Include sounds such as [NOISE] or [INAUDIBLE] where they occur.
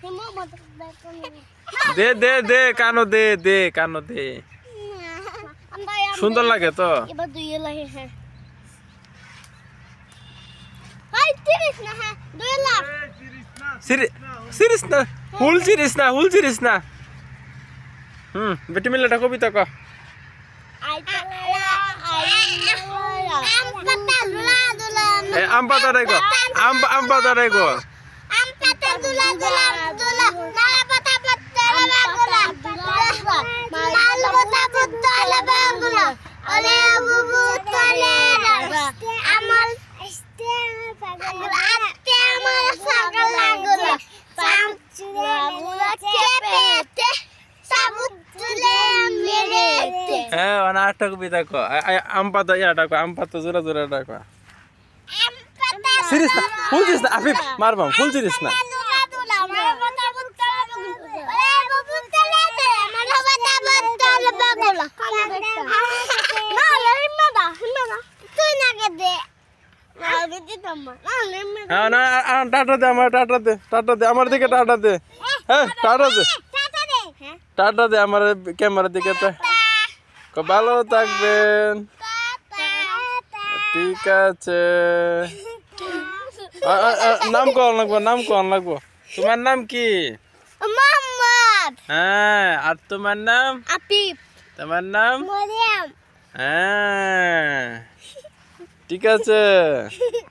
হিমো মত দেখুন দে দে দে কানো দে দে কানো দে সুন্দর লাগে তো এবার দুই লাগে হ্যাঁ হ্যাঁ সিরিস না হুল সিরিস না হুল সিরিস না হুম বেটি মিলেটা কবিতা ক আই আম পাতা দুলা দুলা এ আম পাতা রে গো আম আম পাতা রে গো আম পাতা দুলা দুলা দুলা মালা পাতা পাতা লাগলা মাল পাতা পাতা লাগলা ওরে বুবু তলে আমার আতে আমার সাগর লাগলা সাম চুলা চেপেতে সাবুত তুলে মেরেতে হ্যাঁ অনা আটটা কবিতা ক আ- আ- আম পাতা ইয়াটা ক আম পাতা জোরা জোরা ডাক। সিরিস না, ফুল সিরিস না, আফিফ মারবাম ফুল সিরিস না। হ্যাঁ টাটা দে আমার, টাটা টাটা দে, আমার দিকে টাটা দে। হ্যাঁ টাটা টাটা দে আমার ক্যামেরার দিকে ভালো থাকবেন। ঠিক আছে। নাম কন লাগবো নাম কন লাগবো তোমার নাম কি? মোহাম্মদ। হ্যাঁ আর তোমার নাম? আফিফ তোমার নাম? মরিয়াম। হ্যাঁ। ঠিক আছে। [LAUGHS]